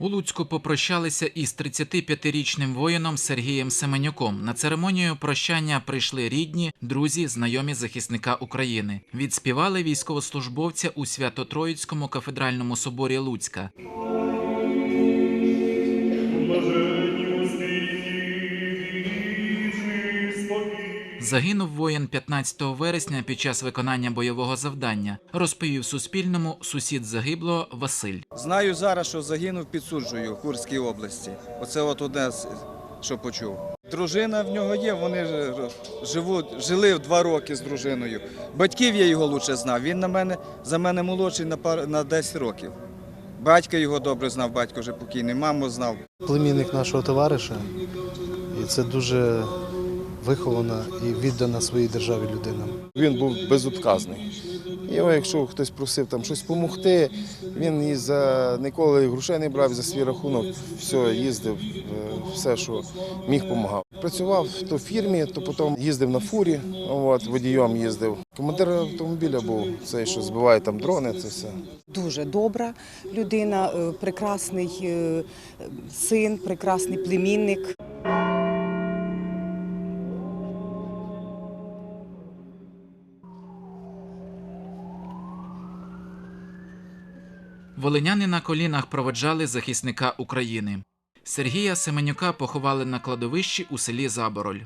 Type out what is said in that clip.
У Луцьку попрощалися із 35-річним воїном Сергієм Семенюком. На церемонію прощання прийшли рідні, друзі, знайомі захисника України. Відспівали військовослужбовця у Свято-Троїцькому кафедральному соборі Луцька. Загинув воїн 15 вересня під час виконання бойового завдання. Розповів Суспільному сусід загиблого Василь. Знаю зараз, що загинув під Суджею в Курській області. Оце от одне, що почув. Дружина в нього є, вони живуть, жили два роки з дружиною. Батьків я його лучше знав. Він на мене, за мене молодший на, пар, на 10 років. Батька його добре знав, батько вже покійний, маму знав. племінник нашого товариша, і це дуже вихована і віддана своїй державі людина. Він був безотказний. Його, якщо хтось просив там щось допомогти, він і за ніколи грошей не брав за свій рахунок, все їздив, е, все, що міг, допомагав. Працював то в фірмі, то потім їздив на фурі, от, водієм їздив. Командир автомобіля був цей, що збиває там дрони, це все. Дуже добра людина, е, прекрасний е, син, прекрасний племінник. Волиняни на колінах проведжали захисника України. Сергія Семенюка поховали на кладовищі у селі Забороль.